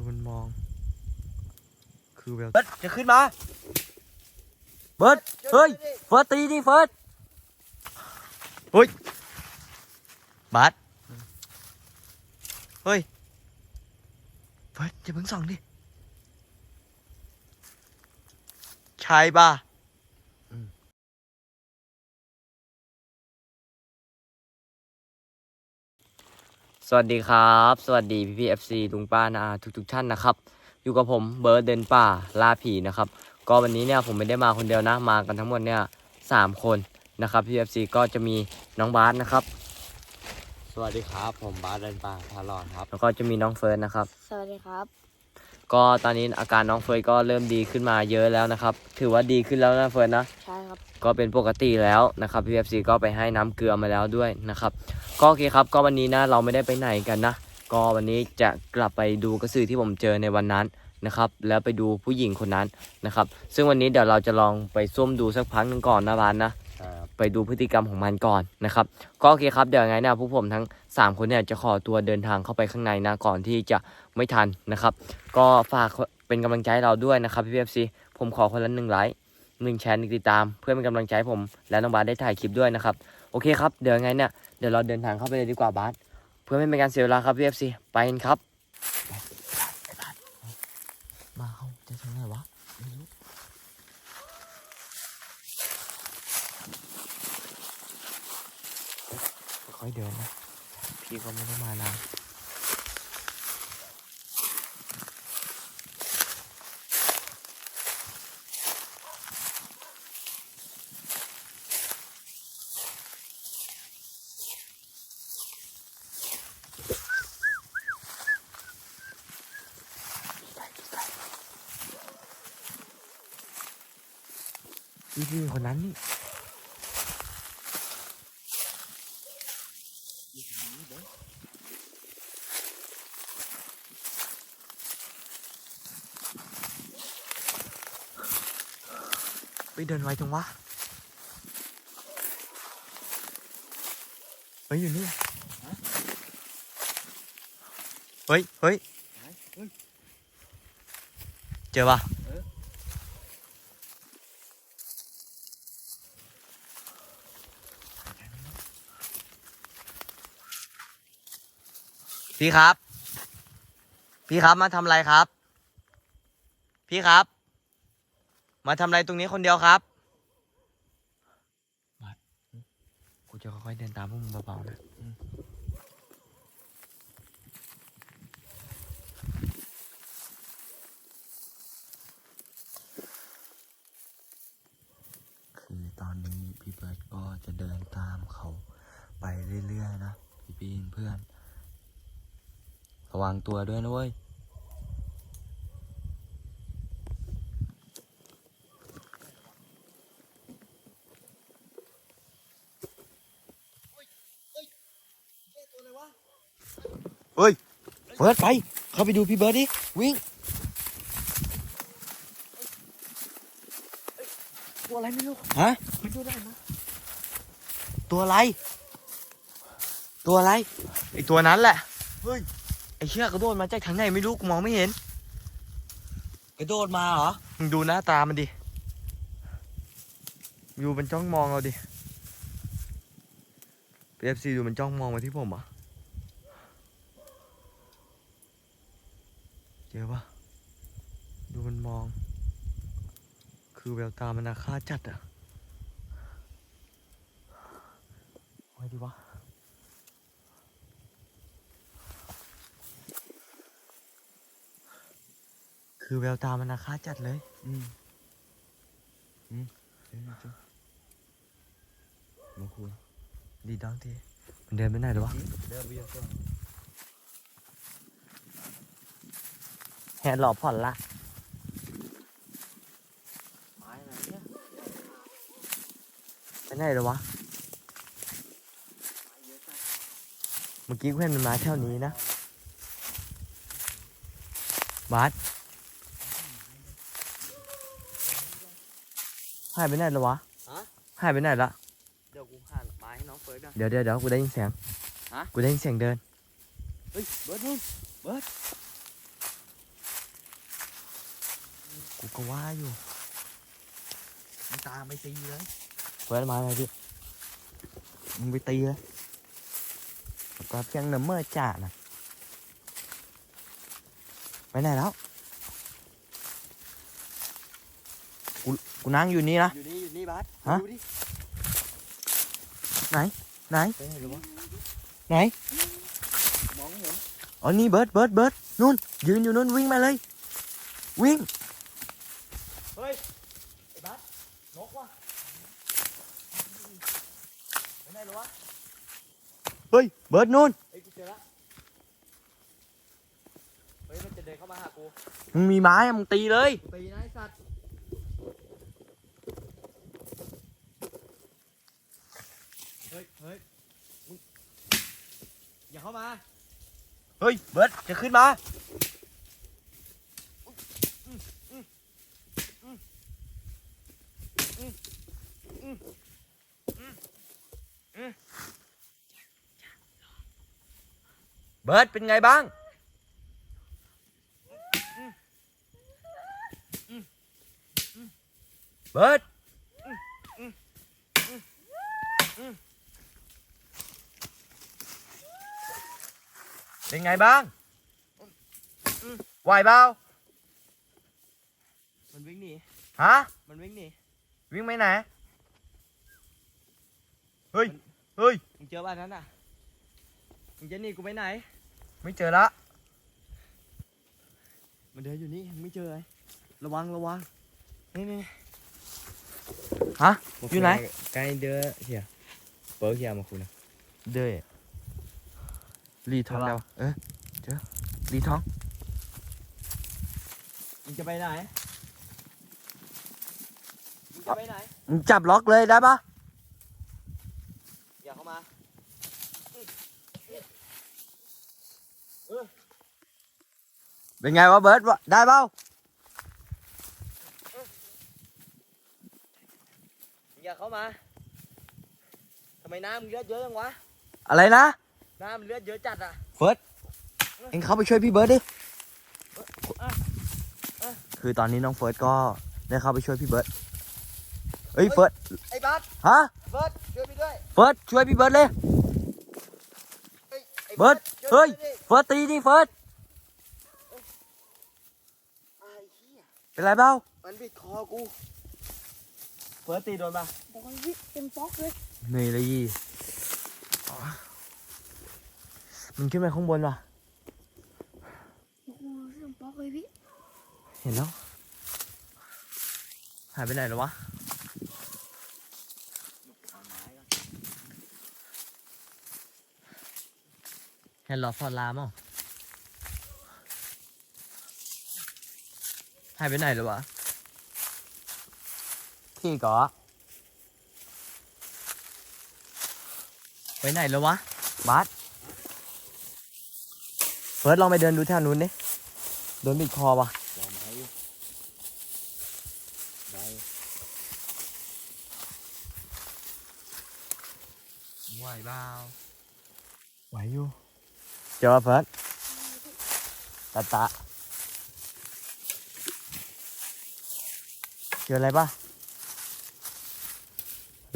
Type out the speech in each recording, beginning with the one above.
ดูมันมอง คือแบบเบิร์ดจะขึ้นมาเบิร์ดเฮ้ยเฟิร์สตีดิเฟิร์สเฮ้ยบาสเฮ้ยเฟิร์สอย่าเพิ่งส่องดิใช่ป่ะ สวัสดีครับ สวัสดีพี่พีเอฟซีลุงป้านาทุกทุกๆท่านนะครับ อยู่กับผมเบิร์ดเดนป่าล่าผีนะครับ ก็วันนี้เนี่ยผมไม่ได้มาคนเดียวนะ มากันทั้งหมดเนี่ยสามคนนะครับพี่เอฟซีก็จะมีน้องบาสนะครับ สวัสดีครับ ผมบาสเดนป่าพาลอนครับ แล้วก็จะมีน้องเฟิร์นนะครับ สวัสดีครับ ก็ตอนนี้อาการน้องเฟิร์นก็เริ่มดีขึ้นมาเยอะแล้วนะครับ ถือว่าดีขึ้นแล้วนะเฟิร์นนะ ใช่ครับ ก็เป็นปกติแล้วนะครับพี่เอฟซีก็ไปให้น้ำเกลือมาแล้วด้วยนะครับ ก็โอเคครับ ก็วันนี้นะเราไม่ได้ไปไหนกันนะ ก็วันนี้จะกลับไปดูกระสือที่ผมเจอในวันนั้นนะครับ แล้วไปดูผู้หญิงคนนั้นนะครับ ซึ่งวันนี้เดี๋ยวเราจะลองไปซุ่มดูสักพักหนึ่งก่อนนะบานนะใช่ครับไปดูพฤติกรรมของมันก่อนนะครับ ก็โอเคครับเดี๋ยวยังไงเนี่ยพวกผมทั้ง 3 คนเนี่ยจะขอตัวเดินทางเข้าไปข้างในนะก่อนที่จะ ไม่ทันนะครับ ก็ฝากเป็นกำลังใจเราด้วยนะครับพี่เอฟซีผมขอคนละหนึ่งไลค์หนึ่งแชร์หนึ่งติดตาม เพื่อเป็นกำลังใจผม และน้องบาสได้ถ่ายคลิปด้วยนะครับ โอเคครับ เดี๋ยวยังไงเนี่ย เดี๋ยวเราเดินทางเข้าไปเลยดีกว่าบาสเพื่อไม่เป็นการเสียเวลาครับพี่เอฟซีไปกันครับมาเขาจะทางไหนวะไม่รู้ค่อยๆเดินนะ พี่ก็ไม่ได้มานาน พี่พี่คนนั้นนี่ไปเดินไวจังวะเฮ้ยอยู่นี่เฮ้ยเฮ้ยเจอปะ พี่ครับ พี่ครับมาทำอะไรครับ พี่ครับ มาทำอะไรตรงนี้คนเดียวครับมากูจะค่อยๆเดินตามพวกมึงเบาๆนะคือตอนนี้พี่เบิร์ดก็จะเดินตามเขาไปเรื่อยๆนะ พี่ปีนเพื่อน ระวังตัวด้วยนะเว้ยเฮ้ยเบิร์ดไป เข้าไปดูพี่เบิร์ดดิ วิ่ง ตัวอะไรไม่รู้ ฮะไม่รู้ได้นะตัวอะไร ตัวอะไร ไอตัวนั้นแหละ เฮ้ย ไอเชือกกระโดดมาจากทางไหนไม่รู้กูมองไม่เห็น กระโดดมาเหรอ มึงดูหน้าตามันดิ อยู่มันจ้องมองเราดิพีเอฟซีดูมันจ้องมองมาที่ผมเหรอะเจอปะดูมันมอง คือแววตามันอาฆาตจัดอะเอาไว้ดีวะ คือแววตามันอาฆาตจัดเลย อืม อืมเดี๋ยวนะจ๊ะมาคุยดีดังทีมันเดินไปไหนหรอวะ เดินไปยังก่อนแฮนหลอบผ่อนละ ไม้อะไรเนี่ยไปไหนหรอวะเมื่อกี้กูเห็นมันมาแถวนี้นะบาสายไปไหนแล้ววะฮะ หายไปไหนละ เดี๋ยวกูหาไม้ให้น้องเฟิร์สก่อน เดี๋ยวเดี๋ยวเดี๋ยวกูได้ยินเสียงฮะ กูได้ยินเสียงเดิน เฮ้ยเบิร์ดนู่นเบิร์ดกูก็ว่าอยู่มึงตามไปตีเลยเฟิร์สมาเลยพี่ มึงไปตีเลยก็เพียงน้ำเมื่อจ่านะไปไหนแล้ว กูกูนั่งอยู่นี่นะ อยู่นี่อยู่นี่บาสฮะ ดูดิไหน ไหนไปไหนหรือวะไหน มองไม่เห็นอ๋อนี่เบิร์ดเบิร์ดเบิร์ดนู่น ยืนอยู่นู่นวิ่งมาเลย วิ่งเฮ้ยไอ้บาสนกว่ะไปไหนหรือวะเฮ้ย เบิร์ดนู่นเฮ้ยกูเจอละเฮ้ยมันจะเดินเข้ามาหากูมึงมีไม้อะมึงตีเลยกูตีนะไอ้สัตว์เฮ้ยเฮ้ยมึงอย่า เข้ามา เฮ้ย เบิร์ดจะขึ้นมา เบิร์ดเป็นไงบ้าง เบิร์ด เป็นไงบ้างไหวเปล่ามันวิ่งหนีฮะมันวิ่งหนีวิ่งไปไหนเฮ้ยเฮ้ยมึงเจอบ้านนั้นน่ะมึงจ ระวังระวังนี่นี่ฮะอยู่ไหนใกล้เด้อเฮียเปิร์กเฮียมาคุณนะเด้อรีทองใช่ปะแล้วเออเจอรีทองมึงจะไปไหนมึงจะไปไหนมึงจับล็อกเลยได้ปะอย่าเข้ามาเป็นไงวะเบิร์ดวะได้เปล่าอย่าเข้ามาทำไมน้ำมึงเลือดเยอะจังวะ อะไรนะ น้ำมึงเลือดเยอะจัดอะ เฟิร์สเอ็งเข้าไปช่วยพี่เบิร์ดดิ คือตอนนี้น้องเฟิร์สก็ได้เข้าไปช่วยพี่เบิร์ดเฮ้ยเฟิร์สไอ้บัสฮะ เบิร์ดช่วยพี่ด้วย เฟิร์สช่วยพี่เบิร์ดเลยเฮ้ยไอ้เบิร์ดช่วเฮ้ยพี่ด้วยเฟิร์สตีดิเฟิร์สไอ้เหี้ยเป็นไรเปล่ามันบิดคอกู เฟิร์สตีโดนปะโอ้ยพี่เต็มป๊อกเลยเหนื่อยเลยยี่ มันขึ้นไปข้างบนว่ะโอ้โหเต็มป๊อกเลยพี่เห็นแล้ว หายไปไหนแล้ววะเห็นหลอดฟอดลามอะหายไปไหนแล้ววะ พี่ก่อไปไหนแล้ววะบาส เฟิร์สลองไปเดินดูแถวนู้นดิโดนบิดคอปะวางไม้อยู่ได้ไหวเปล่าไหวอยู่ เจอเฟิร์สตาตาเจออะไรปะ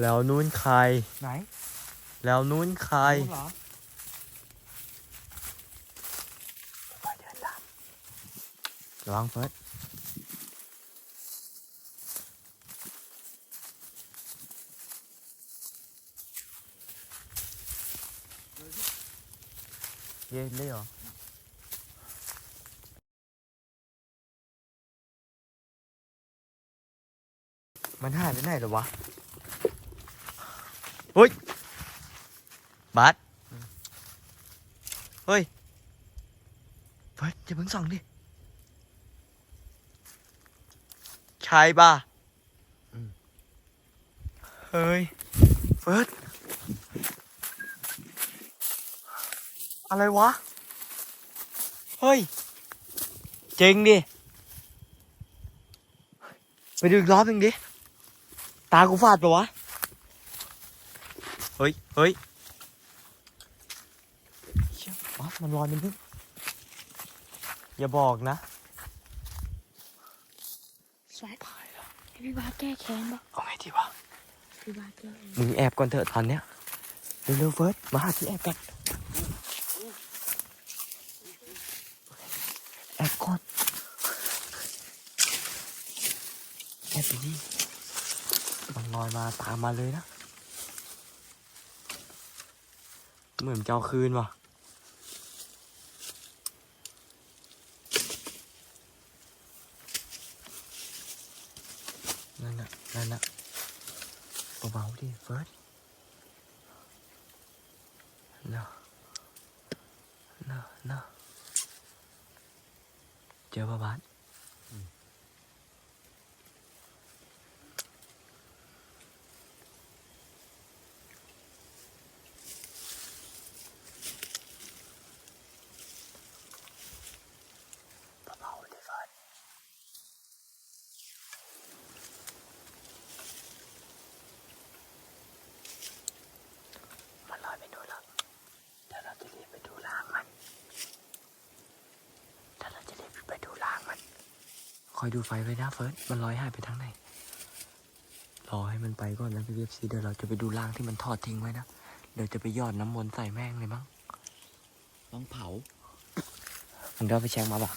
แล้วนู้นใคร ไหน แล้วนู้นใคร เห รอระวังเฟิร์สเย็นเลยเหรอมันหายไปไหนหรอวะเฮ้ยบัสเฮ้ยเฟิร์สอย่าเพิ่งส่องดิ ใช่ป่ะเฮ้ย เฟิร์สอะไรวะ เฮ้ยเจ๋งดิ ไปดูอีกรอบหนึ่งดิ ตากูฝาดปะวะ เฮ้ย เฮ้ยเชี่ยบัสมันลอยมันพึ่งอย่าบอกนะ บัสให้ พี่บาสแก้แค้นปะเอาไงดีวะพี่บาสแก้เองมึงแอบก่อนเถอะตอนเนี้ยเร็วๆเฟิร์สมาหาที่แอบกันแอบก่อนแอบไปดิมันลอยมาตามมาเลยนะ เหมือนจะเอาคืนว่ะนั่นน่ะนั่นน่ะ เบาๆดิเฟิร์ส No. No, no. เจอปะบาส เบาๆดิเฟิร์สมันลอยไปโน่นแล้ว เดี๋ยวเราจะรีบไปดูร่างมันเดี๋ยวเราจะรีบไปดูร่างมัน ค อยดูไฟไว้นะเฟิร์สมันลอยหายไปทางไหนรอให้มันไปก่อนนะพี่เอฟซีเดี๋ยวเราจะไปดูร่างที่มันทอดทิ้งไว้นะเดี๋ยวจะไปหยอดน้ำมนต์ใส่แม่งเลยมั้งต้องเผามึงได้เอาไปแช็งมาปะ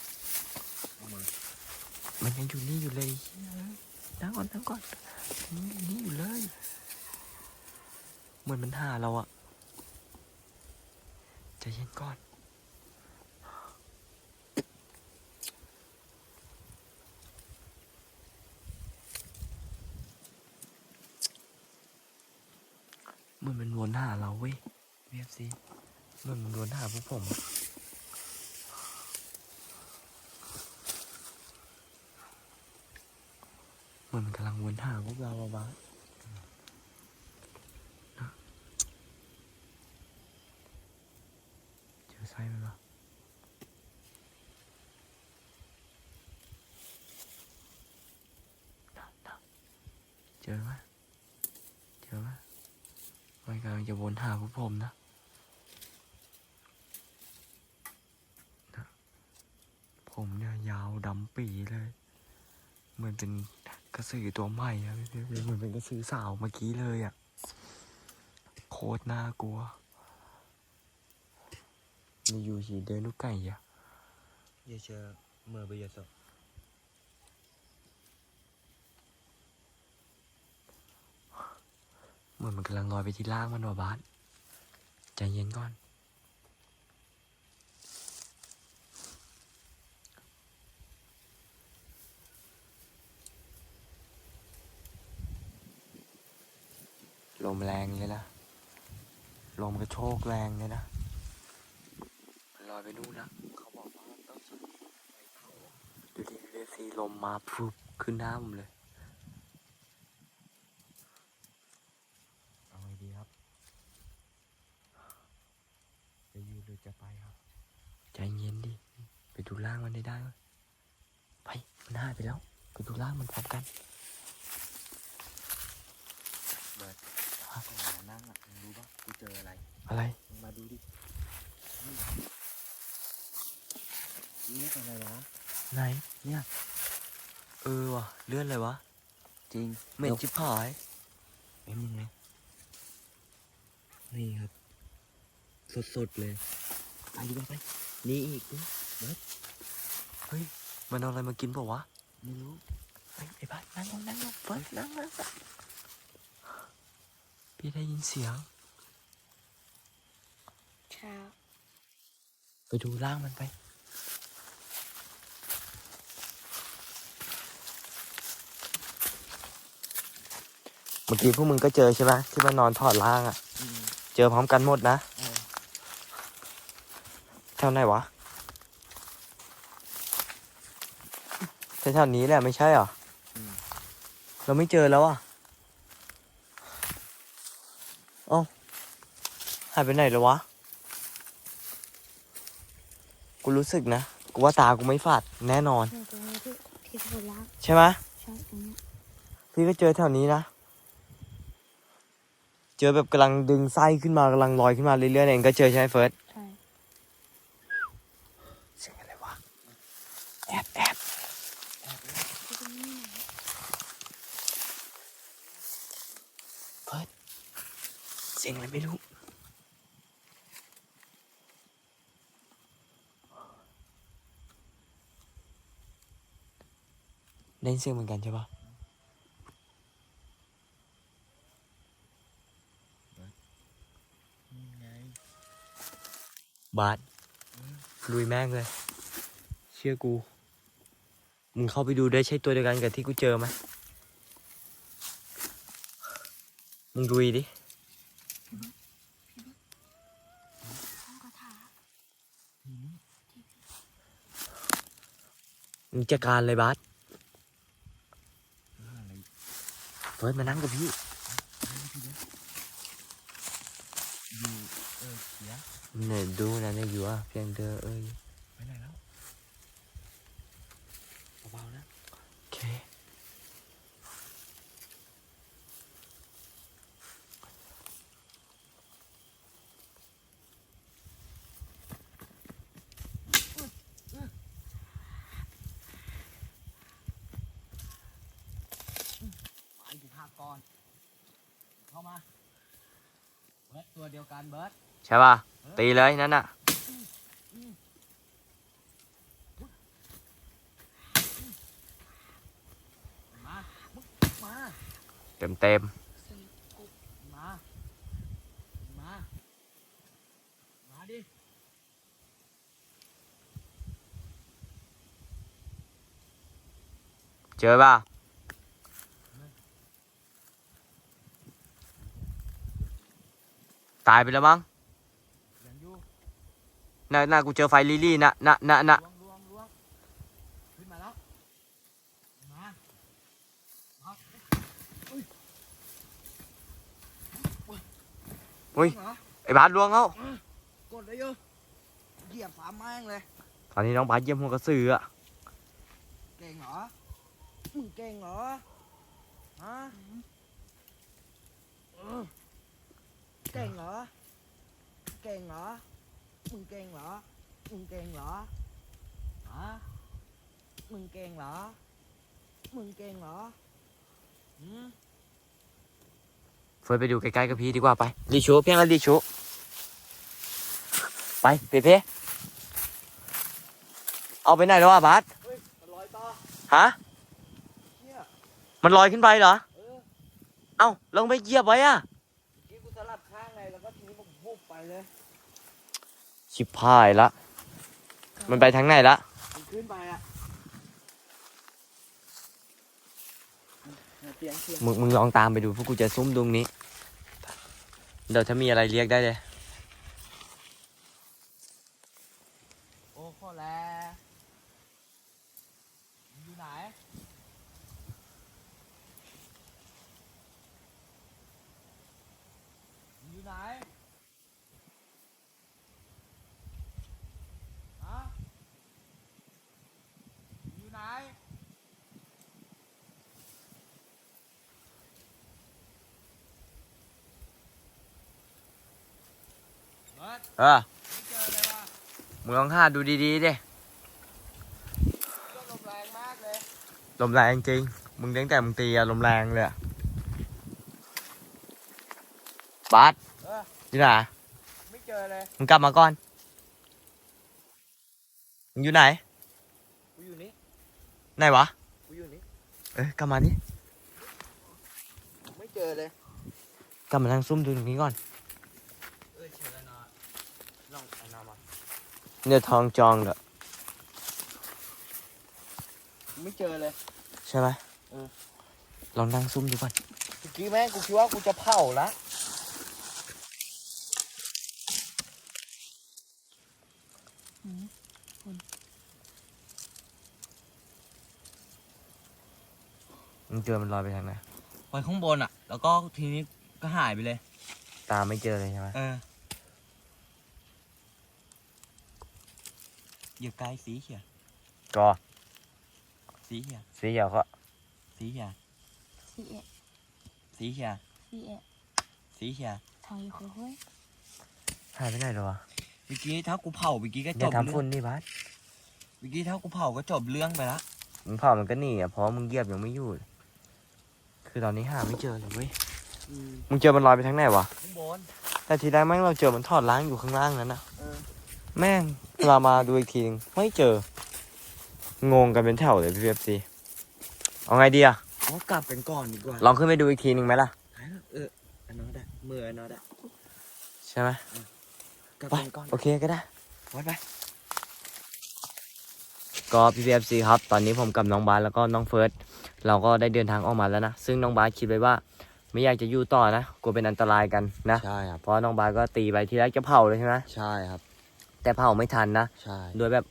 เอามามันยังอยู่นี่อยู่เลยเหี้ยนั่งก่อนนั่งก่อนมันยังอยู่นี่อยู่เลยเหมือนมันหาเราอะใจเย็นก่อน เห หน้าเราเว้ยเวียซีนนโดนวนหาพวกผมเหมือนมันกำลังวนหาพวกเราอะบ้าเจอไส้มันปะนะเจอไหมเจอไหม มัน กำลังจะวนหาพวกผมนะนะ ผมเนี่ยยาวดำปีเลย เหมือนเป็นกระสือตัวใหม่อะพี่เหมือนเป็นกระสือสาวเมื่อกี้เลยอะโคตรน่ากลัว นี่อยู่ฉีเดินลูกไก่อะอย่าเชื่อเมือนมันกำลังลอยไปที่ล่างมันว่ะบาสใจเย็นก่อน ลมแรงเลยนะ ลมกระโชกแรงเลยนะ มันลอยไปนู่นนะเขาบอกว่าต้องใช้ไฟเผาดูดิเวซีลมมาพุบขึ้นหน้าผมเลย เอาไงดีครับ จะอยู่หรือจะไปครับ ใจเย็นดิ ไปดูร่างมันได้ได้เว้ยไป มันหาย ไปแล้ว ไปดูร่างมันพร้อมกันเบิร์ดหานั่งอะมึงรู้ปะกูเจออะไรอะไรมึงมาดูดินี่นี่อะไรวะไหนเนี่ยเออว่ะเลื่อนเลยวะจริงเหม็นชิบหายแป๊บนึงนะนี่ครับ สดๆเลยไปดีกว่าไปนี่อีกดูเฮ้ยมันเอาอะไรมากินเปล่าวะ ไม่รู้เฮ้ยไอ้บ้านนั่งลงนั่งลงเฟิร์สนั่งนั่งนั่งพี่ได้ยินเสียงเช้า ไปดูร่างมันไป เมื่อกี้พวกมึงก็เจอใช่ไหมที่มันนอนถอดร่างอะ่ะอืมเจอพร้อมกันหมดนะเออแถวไหนวะ แถวๆนี้แหละไม่ใช่เหรออืมเราไม่เจอแล้วอะเอ้าหายไปไหนแล้ววะ กูรู้สึกนะ กูว่าตากูไม่ฝาดแน่นอน เนี่ยตรงนี้ที่ที่เขาล้างใช่ไหมใช่ตรงเนี้ยพี่ก็เจอแถวนี้นะ เจอแบบกำลังดึงไส้ขึ้นมากำลังลอยขึ้นมาเรื่อยๆเองก็เจอใช่ไหมเฟิร์ส ใช่ เสียงอะไรวะ แอบแอบ ที่ตรงนี้ไหน เสียงอะไรไม่รู้ ได้ยินเสียงเหมือนกันใช่ปะนี่ไงบาสลุยแม่งเลย เชื่อกู มึงเข้าไปดูได้ใช่ตัวเดียวกันกับที่กูเจอไหมมึงดูดิท่องคาถามึงจัดการเลยบาส อะไร เฟิร์สมานั่งกับพี่อยู่เออเสียเนี่ยดูนะเนี่ยอยู่อะเพียงเธอเอ้ย ไปไหนแล้วเบาๆนะ โอเค ไปกูพาก่อน เข้ามา เบิร์ดตัวเดียวกันเบิร์ด ใช่ป่ะ ตีเลยนั่นน่ะ เต็มเต็มเจอป่ะตายไปแล้วมั้ง น่าน่ากูเจอไฟลิลี่นะนะนะนะลวงลวงลวงขึ้นมาแล้ว มามาอุ้ย เหรอไอ้บาสลวงเขากดเลยเยอะเหยียบฝาแม่งเลยตอนนี้น้องบาสเยี่ยมหัวกระสืออะเก่งเหรอมึงเก่งเหรอฮะเออเก่งเหรอเก่งเหรอ มึงเก่งเหรอ มึงเก่งเหรอฮะมึงเก่งเหรอ มึงเก่งเหรอหืมเฟิร์สไปดูใกล้ๆกับพี่ดีกว่าไปรีชูเพียงแล้วรีชูไปเป๊ะๆเอาไปไหนแล้วอะบาสเฮ้ยมันลอยต่อฮะเนี่ยมันลอยขึ้นไปเหรอ เออเอ้าลงไปเหยียบไว้อะ เมื่อกี้กูสลับข้างไงแล้วก็ทีนี้มันวุบไปเลย ชิบพายละ มันไปทางไหนละ มันขึ้นไปอะเสียงเสียงมึงมึงลองตามไปดูพวกกูจะซุ่มตรงนี้ เดี๋ยวถ้ามีอะไรเรียกได้เลย โอ้ข้อแลมึงอยู่ไหน มึงอยู่ไหน ฮะมึงอยู่ไหน เบิร์ดเออไม่เจอเลยว่ะมึงลองหาดูดีๆดิก็ลมแรงมากเลยลมแรงจริง มึงตั้งแต่มึงตีอะลมแรงเลยอะบาสเอออยู่ไหนไม่เจอเลยมึงกลับมาก่อนมึงอยู่ไหนกูอยู่นี่ไหนวะกูอยู่นี่เอ้ยกลับมาดิไม่เจอเลยกลับมานั่งซุ่มดูตรงนี้ก่อน เออเชิญนะลองเอาน้ำมา เนี่ยทองจองเด้อไม่เจอเลย ใช่ไหมเออ ลองนั่งซุ่มดูก่อนเมื่อกี้แม่งกูคิดว่ากูจะเผาละมึงเจอมันลอยไปทางไหนไปข้างบนอะ แล้วก็ทีนี้ก็หายไปเลย ตามไม่เจอเลยใช่ไหมเออ อย่าไกลสีเขียวก็สีเขียวสีเขียวก็สีเขียวสี่เอ็ดสีเขียวสี่เอ็ดสีเขียวทางอยู่ค่อยหายไปไหนแล้ววะเมื่อกี้ถ้ากูเผาเมื่อกี้ก็อจย่าบทำเรื่ฝุ่องนดิบาสเมื่อกี้ถ้ากูเผาก็จบเรื่องไปละมึงเผามันก็หนีอะเพราะมึงเหยียบยังไม่อยู่เลยคือตอนนี้หาไม่เจอเลยเว้ยอืมมึงเจอมันลอยไปทางไหนวะข้างบนแต่ทีแรกแม่งเราเจอมันทอดล้างอยู่ข้างล่างนั้นนะเออ แม่งเรามาดูอีกทีนึงไม่เจอ งงกันเป็นแถวเลยพี่เอฟซีเอาไงดีอะอ๋อกลับกันก่อนดีกว่าลองขึ้นไปดูอีกทีนึงไหมล่ะ เอออันนั้นได้มืออันนั้นได้ใช่ไหมกลับไปกันก่อนโอเคก็ได้วัดไปก็พี่พีเอฟซีครับ ตอนนี้ผมกับน้องบาสแล้วก็น้องเฟิร์สเราก็ได้เดินทางออกมาแล้วนะ ซึ่งน้องบาสคิดไว้ว่า ไม่อยากจะอยู่ต่อนะกลัวเป็นอันตรายกันนะใช่ครับเพราะน้องบาสก็ตีไปทีแรกจะเผาเลยใช่ไหมใช่ครับ แต่เผาไม่ทันนะใช่โดยแบบ ค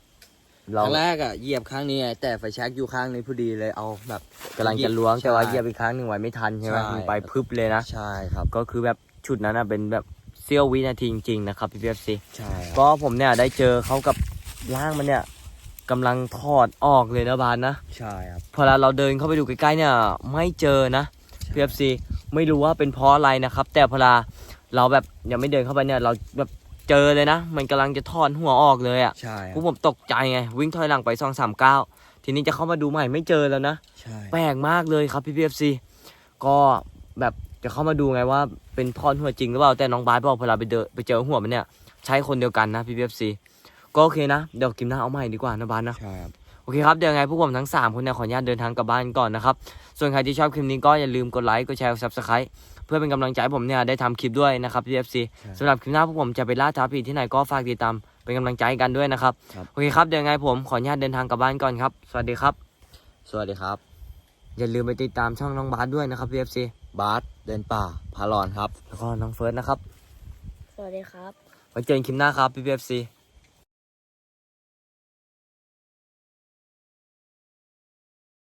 เรารั้งแรกอะเหยียบข้างนี้ไงแต่ไฟแช็กอยู่ข้างนี้พอดีเลยเอาแบบ กำลังจะล้วงใช่แต่ว่าเหยียบอีกครั้งหนึ่งไว้ไม่ทันใช่ไหมใช่ มันไปพึบเลยนะ ใช่ครับก็คือแบบชุดนั้นนะเป็นแบบเสี้ยววินาทีจริงๆนะครับพี่พีเอฟซีใช่ครับก็ผมเนี่ยได้เจอเขากับร่างมันเนี่ยกำลังถอดออกเลยนะบานนะ ใช่ครับ พอเราเดินเข้าไปดูใกล้ๆเนี่ยไม่เจอนะพีเอฟซีไม่รู้ว่าเป็นเพราะอะไรนะครับ แต่พอเราเราแบบยังไม่เดินเข้าไปเนี่ยเราแบบ เจอเลยนะ มันกำลังจะถอนหัวออกเลยอะ่ะใช่คพวรับกผมตกใจไง วิ่งถอยหลังไปสองสามเก้าทีนี้จะเข้ามาดูใหม่ไม่เจอแล้วนะใช่แปลกมากเลยครับพี่พีเอฟซีก็แบบจะเข้ามาดูไงว่าเป็นถอนหัวจริงหรือเปล่าแต่น้องบาสบอกพอเราไปเจอไปเจอหัวมันเนี่ย ใช้คนเดียวกันนะพี่พีเอฟซีก็โอเคนะ เดี๋ยวกิมหน้าเอาใหม่ดีกว่านะบาสนะใช่ครับโอเคครับเดี๋ยวยังไงพวกผมทั้ง 3 คนเนี่ยขออนุญาตเดินทางกลับบ้านก่อนนะครับ ส่วนใครที่ชอบคลิปนี้ก็อย่าลืมกดไลค์กดแชร์กด subscribe เพื่อเป็นกำลังใจให้ผมเนี่ยได้ทำคลิปด้วยนะครับ PFC สำหรับคลิปหน้าพวกผมจะไปล่าท้าผีที่ไหนก็ฝากติดตามเป็นกำลังใจให้กันด้วยนะครับโอเคครับเดี๋ยวยังไงผมขออนุญาตเดินทางกลับบ้านก่อนครับ สวัสดีครับ สวัสดีครับ อย่าลืมไปติดตามช่องน้องบาสด้วยนะครับ PFC บาสเดินป่าพาหลอนครับ แล้วก็น้องเฟิร์สนะครับ สวัสดีครับไว้เจอกันคลิปหน้าครับ PFC